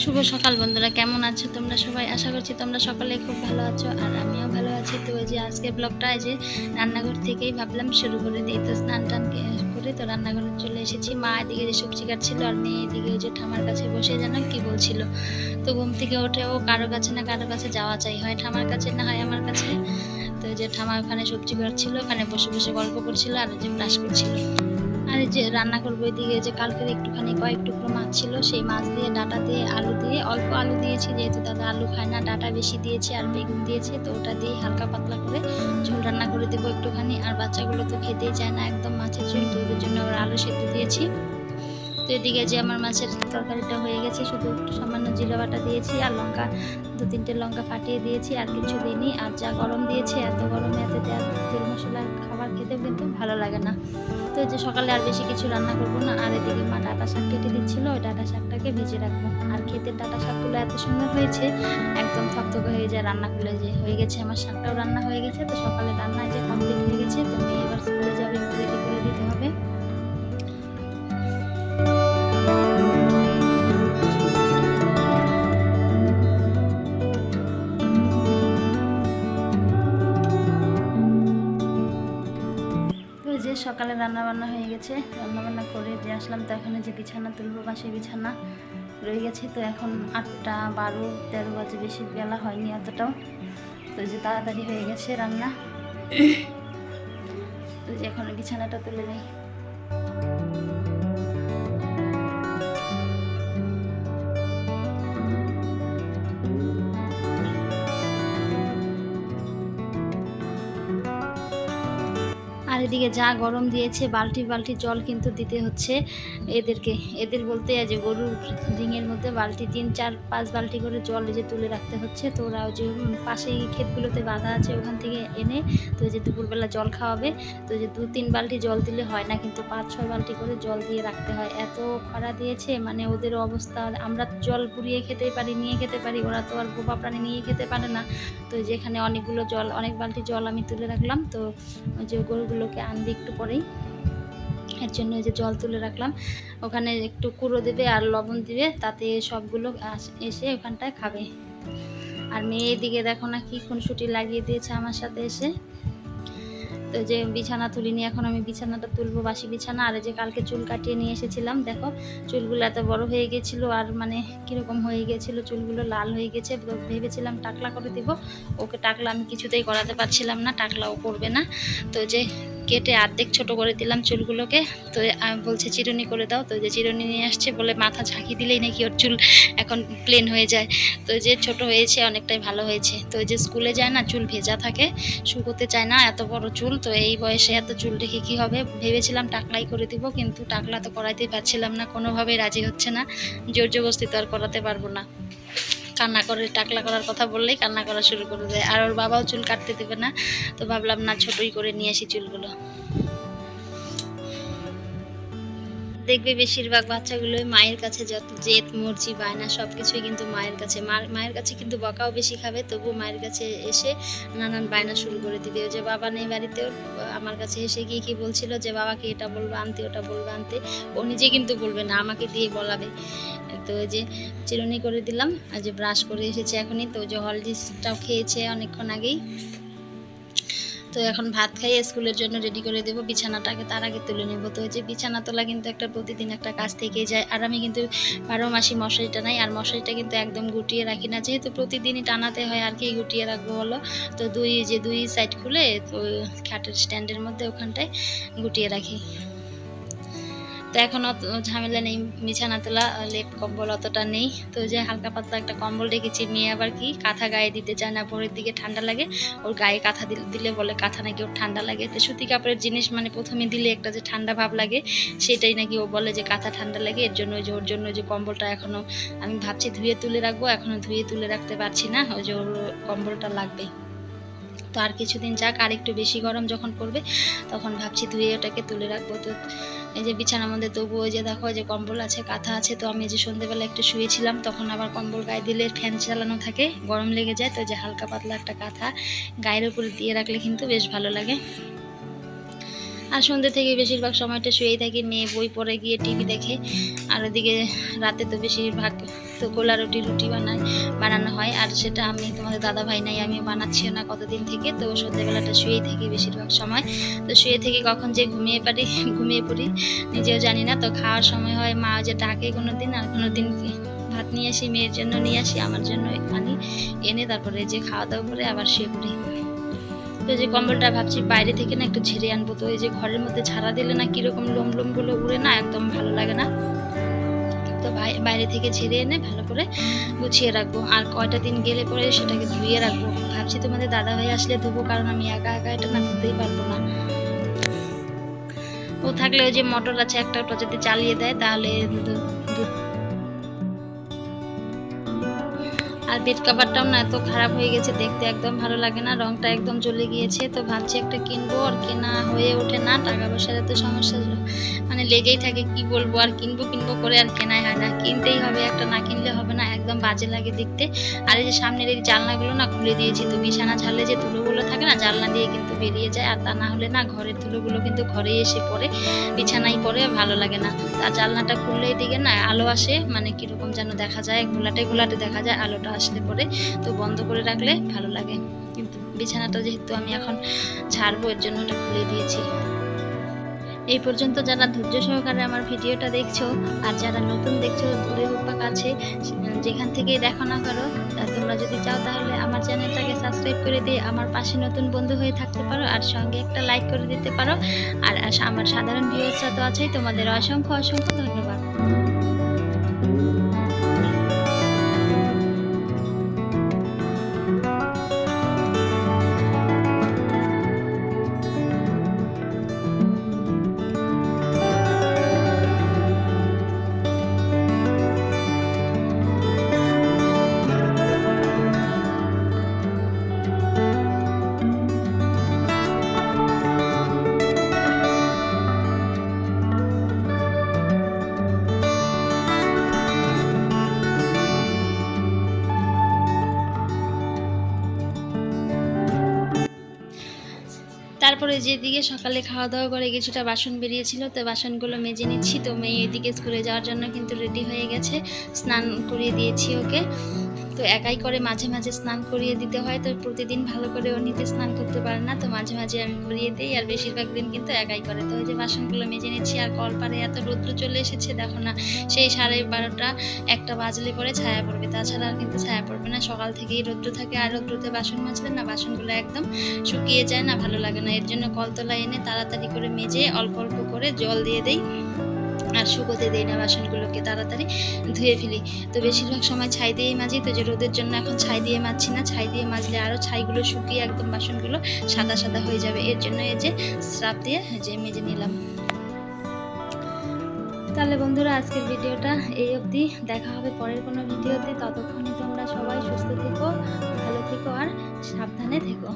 শুভ সকাল বন্ধুরা, কেমন আছো তোমরা সবাই? আশা করছি তোমরা সকলে খুব ভালো আছো আর আমিও ভালো আছি। তো ওই যে আজকে ব্লগটা যে রান্নাঘর থেকেই ভাবলাম শুরু করে দিই। তো স্নান টান করে তো রান্নাঘরে চলে এসেছি। মা এদিকে যে সবজি কাটছিল আর মেয়ে এদিকে ওই যে ঠামার কাছে বসে যেন কি বলছিল? তো ঘুম থেকে ওঠে, ও কারও কাছে না কারও কাছে যাওয়া চাই। হয় ঠামার কাছে না হয় আমার কাছে। তো যে ঠামা ওখানে সবজি কাটছিল, ওখানে বসে বসে গল্প করছিল আর ওই যে ব্রাশ করছিল। যে রান্না করব এদিকে যে কালকের একটুখানি কয়েক টুকরো মাছ ছিল, সেই মাছ দিয়ে ডাটা দিয়ে আলু দিয়ে, অল্প আলু দিয়েছি, যেহেতু দাদা আলু খায় না, ডাটা বেশি দিয়েছে আর বেগুন দিয়েছে, তো ওটা দিয়ে হালকা পাতলা করে ঝোল রান্না করে দেবো একটুখানি। আর বাচ্চাগুলো তো খেতেই চায় না, একদম মাছের ঝোল, তো ওদের জন্য আবার আলু সেদ্ধ দিয়েছি। তো এদিকে যে আমার মাছের তরকারিটা হয়ে গেছে, শুধু একটু সামান্য জিরা বাটা দিয়েছি আর লঙ্কা, দু তিনটে লঙ্কা ফাটিয়ে দিয়েছি, আর কিছু দিইনি। আর যা গরম দিয়েছে, এত গরমে এত তেল মশলার খাবার খেতে কিন্তু ভালো লাগে না। তো যে সকালে আর বেশি কিছু রান্না করব না, আর এদিকে মা ডাটা শাক কেটে দিচ্ছিল, ওই ডাটা শাকটাকে ভেজে রাখব। আর খেতে ডাটা শাকগুলো এত সুন্দর হয়েছে, একদম থকথকে হয়ে যায় রান্নাগুলো যে হয়ে গেছে, আমার শাকটাও রান্না হয়ে গেছে, তো সকালে রান্না যে কমপ্লিট হয়ে গেছে তো মেয়ে এবার স্কুলে যাবে সকালে রান্না বান্না হয়ে গেছে রান্না বান্না করে যে আসলাম। তো এখানে যে বিছানা তুলব সেই বিছানা রয়ে গেছে। তো এখন আটটা বারো, তেরো বাজে, বেশি বেলা হয়নি এতটাও। তো যে তাড়াতাড়ি হয়ে গেছে রান্না। তো যে এখন বিছানাটা তুলে নেই। এদিকে যা গরম দিয়েছে, বালতি বালতি জল কিন্তু দিতে হচ্ছে এদেরকে। এদের বলতে যে গরুর রিংয়ের মধ্যে বালতি তিন, চার, পাঁচ বালতি করে জল যে তুলে রাখতে হচ্ছে। তো ওরা যে পাশেই ক্ষেতগুলোতে বাঁধা আছে ওখান থেকে এনে তো যে দুপুরবেলা জল খাওয়াবে। তো যে দু, তিন বালতি জল দিলে হয় না, কিন্তু পাঁচ, ছয় বালতি করে জল দিয়ে রাখতে হয়। এত খরা দিয়েছে মানে ওদের অবস্থা আমরা জল পুড়িয়ে খেতে পারি, নিয়ে খেতে পারি, ওরা তো আর বোবা প্রাণী নিয়ে খেতে পারে না। তো যেখানে অনেকগুলো জল, অনেক বালতি জল আমি তুলে রাখলাম। তো যে যে গরুগুলোকে আনবে একটু পরেই। এর জন্য যে জল তুলে রাখলাম। ওখানে একটু কুড়ো দেবে আর লবণ দিবে, তাতে সবগুলো এসে ওখানটায় খাবে। আর মেয়ে এদিকে দেখো না কি খুনসুটি লাগিয়ে দিয়েছে আমার সাথে এসে। তো যে বিছানা তুলিনি, এখন আমি বিছানাটা তুলবো, বাসি বিছানা। আর যে কালকে চুল কাটিয়ে নিয়ে এসেছিলাম, দেখো। চুলগুলো এত বড় হয়ে গেছিল, আর মানে কীরকম হয়ে গেছিল, চুলগুলো লাল হয়ে গেছে। ভেবেছিলাম টাকলা করে দিব। ওকে টাকলা আমি কিছুতেই করাতে পারছিলাম না, টাকলাও করবে না। তো যে কেটে অর্ধেক ছোট করে দিলাম চুলগুলোকে। তো আমি বলছে, চিরুনি করে দাও। তো যে চিরুনি নিয়ে আসছে বলে মাথা ঝাঁকি দিলেই নাকি ওর চুল এখন প্লেন হয়ে যায়। তো যে ছোট হয়েছে, অনেকটাই ভালো হয়েছে। তো যে স্কুলে যায় না, চুল ভেজা থাকে, শুকোতে চায় না, এত বড় চুল। তো এই বয়সে এত চুল রেখে কী হবে? ভেবেছিলাম টাকলাই করে দিব, কিন্তু টাকলা তো করাইতেই পারছিলাম না, কোনোভাবেই রাজি হচ্ছে না। জোর জবস্তি তো আর করাতে পারব না। কান্না করে, টাকলা করার কথা বললেই কান্না করা শুরু করে দেয়। আর ওর বাবাও চুল কাটতে দেবে না। তো ভাবলাম, না, ছোটই করে নিয়ে আসি চুলগুলো। দেখবে বেশিরভাগ বাচ্চাগুলোই মায়ের কাছে যত জেদ, মর্জি, বায়না সব কিছুই কিন্তু মায়ের কাছে। মায়ের কাছে কিন্তু বকাও বেশি খাবে তবু মায়ের কাছে এসে নানান বায়না শুরু করে দিবে। যে বাবা নেই বাড়িতেও, আমার কাছে এসে গিয়ে কি বলছিল যে, বাবাকে এটা বলব, আনতে, ওটা বলব, আনতে। ও নিজে কিন্তু বলবে না, আমাকে দিয়ে বলাবে। তো যে চিরুনি করে দিলাম, আর যে ব্রাশ করে এসেছে এখনই, তো যে হলদিসটাও খেয়েছে অনেকক্ষণ আগেই। তো এখন ভাত খাইয়ে স্কুলের জন্য রেডি করে দেবো। বিছানাটাকে তার আগে তুলে নেব। তো যে বিছানা তোলা কিন্তু একটা প্রতিদিন একটা কাজ থেকেই যায়। আর আমি কিন্তু বারো মাসি মশারিটা নাই, আর মশারিটা কিন্তু একদম গুটিয়ে রাখি না। যেহেতু প্রতিদিনই টানাতে হয়, আর কি গুটিয়ে রাখব বলো? তো দুই, যে দুই সাইড খুলে তো খাটের স্ট্যান্ডের মধ্যে ওখানটায় গুটিয়ে রাখি। তো এখন অত ঝামেলা নেই বিছানা তোলা লেপ কম্বল অতটা নেই। তো যে হালকা পাতলা একটা কম্বল রেখেছি মেয়ে আবার কি কাঁথা গায়ে দিতে চায় না, ভোরের দিকে ঠান্ডা লাগে। ওর গায়ে কাঁথা দিলে বলে কাঁথা নাকি ওর ঠান্ডা লাগে। তো সুতি কাপড়ের জিনিস মানে প্রথমে দিলে একটা যে ঠান্ডা ভাব লাগে, সেটাই নাকি ও বলে যে কাঁথা ঠান্ডা লাগে। এর জন্য ওই যে ওর জন্য যে কম্বলটা এখনও আমি ভাবছি ধুয়ে তুলে রাখব এখনও ধুয়ে তুলে রাখতে পারছি না। ওই যে ওর কম্বলটা লাগবে তো আর কিছুদিন যাক, আর একটু বেশি গরম যখন পড়বে, তখন ভাবছি ধুয়ে ওটাকে তুলে রাখব। তো এই যে বিছানার মধ্যে তবু ওই যে দেখো যে কম্বল আছে, কাঁথা আছে, তো আমি যে সন্ধেবেলা একটু শুয়েছিলাম, তখন আবার কম্বল গায়ে দিলে ফ্যান চালানো থাকে, গরম লেগে যায়, তো যে হালকা পাতলা একটা কাঁথা গায়ের উপরে দিয়ে রাখলে কিন্তু বেশ ভালো লাগে। আর সন্ধ্যে থেকে বেশিরভাগ সময়টা শুয়েই থাকি, মেয়ে বই পড়ে গিয়ে টিভি দেখে, আর ওদিকে রাতে তো বেশিরভাগ তো গোলা রুটি রুটি বানায়, বানানো হয়। আর সেটা আমি তোমাদের দাদা ভাই নাই, আমি বানাচ্ছিও না কতদিন থেকে। তো সন্ধ্যেবেলাটা শুয়েই থাকি বেশিরভাগ সময়। তো শুয়ে থেকে কখন যে ঘুমিয়ে পারি ঘুমিয়ে পড়ি, নিজেও জানি না। তো খাওয়ার সময় হয়, মা যে ডাকে কোনো দিন আর কোনো দিন ভাত নিয়ে আসি, মেয়ের জন্য নিয়ে আসি, আমার জন্য আনি এনে তারপরে যে খাওয়া দাওয়া করে আবার শুয়ে পড়ি। তো যে কম্বলটা ভাবছি বাইরে থেকে না একটু ঝেড়ে আনব। তো এই যে ঘরের মধ্যে ছাড়া দিলে না কীরকম লোম লোমগুলো উড়ে না, একদম ভালো লাগে না। তো বাই- বাইরে থেকে ছেড়ে এনে ভালো করে গুছিয়ে রাখব। আর কয়টা দিন গেলে পরে সেটাকে ধুয়ে রাখব। ভাবছি তোমাদের দাদা ভাই আসলে ধুবো, কারণ আমি একা একা এটা না ধুতেই পারব না। ও থাকলে ওই যে মোটর আছে, একটা ওটা যদি চালিয়ে দেয়, তাহলে আর বেড কাভারটাও না এত খারাপ হয়ে গেছে, দেখতে একদম ভালো লাগে না। রংটা একদম জ্বলে গিয়েছে, তো ভাবছি একটা কিনবো আর কেনা হয়ে ওঠে না, টাকা পয়সার এত সমস্যা মানে লেগেই থাকে, কি বলব, আর কিনবো কিনবো করে আর কেনাই হয় না। কিনতেই হবে, একটা না কিনলে হবে না একদম বাজে লাগে দেখতে। আর এই যে সামনের এই জানলাগুলো না খুলে দিয়েছি, তো বিছানা ঝালে যে ধুলোগুলো থাকে না, জানলা দিয়ে কিন্তু বেরিয়ে যায়। আর তা না হলে না ঘরের ধুলোগুলো কিন্তু ঘরে এসে পড়ে, বিছানায় পড়ে ভালো লাগে না। আর জানলাটা খুললে দিকে না আলো আসে মানে কীরকম যেন দেখা যায়, ঘোলাটে ঘোলাটে দেখা যায়, আলোটা আসলে পরে তো বন্ধ করে রাখলে ভালো লাগে। কিন্তু বিছানাটা যেহেতু আমি এখন ছাড়বো এর জন্য ওটা খুলে দিয়েছি। এই পর্যন্ত যারা ধৈর্য সহকারে আমার ভিডিওটা দেখছ আর যারা নতুন দেখছ, দূরে হোক আছে যেখান থেকেই দেখো না করো তোমরা যদি চাও তাহলে আমার চ্যানেলটাকে সাবস্ক্রাইব করে দিয়ে আমার পাশে নতুন বন্ধু হয়ে থাকতে পারো আর সঙ্গে একটা লাইক করে দিতে পারো। আর আমার সাধারণ ভিউসরা তো আছেই, তোমাদের অসংখ্য অসংখ্য ধন্যবাদ। তারপরে যেদিকে সকালে খাওয়া দাওয়া করে কিছুটা বাসন বেরিয়েছিল, তো বাসনগুলো মেজে নিচ্ছি। তো মেয়ে এদিকে স্কুলে যাওয়ার জন্য কিন্তু রেডি হয়ে গেছে। স্নান করিয়ে দিয়েছি ওকে। তো একাই করে মাঝে মাঝে স্নান করিয়ে দিতে হয়। তো প্রতিদিন ভালো করে ও নিতে স্নান করতে পারে না। তো মাঝে মাঝে আমি করিয়ে দিই আর বেশিরভাগ দিন কিন্তু একাই করে। তো ওই যে বাসনগুলো মেজে নিচ্ছি আর কলপারে এত রৌদ্র চলে এসেছে, দেখো না, সেই সাড়ে বারোটা একটা বাজলে পরে ছায়া পড়বে। তাছাড়া আর কিন্তু ছায়া পড়বে না। সকাল থেকেই রৌদ্র থাকে আর রৌদ্রতে বাসন মাজলে না বাসনগুলো একদম শুকিয়ে যায় না, ভালো লাগে না। এর জন্য কলতলা এনে তাড়াতাড়ি করে মেজে অল্প অল্প করে জল দিয়ে দেই। আর শুকোতে দিই না বাসনগুলোকে তাড়াতাড়ি ধুয়ে ফেলি। তো বেশিরভাগ সময় ছাই দিয়েই মাজি, তো যে রোদের জন্য এখন ছাই দিয়ে মাজছি না, ছাই দিয়ে মাজলে আরও ছাইগুলো শুকিয়ে একদম বাসনগুলো সাদা সাদা হয়ে যাবে। এর জন্য এই যে স্রাপ দিয়ে যে মেজে নিলাম। তাহলে বন্ধুরা, আজকের ভিডিওটা এই অবধি। দেখা হবে পরের কোনো ভিডিওতে। ততক্ষণে তোমরা সবাই সুস্থ থেকো, ভালো থেকো আর সাবধানে থেকো।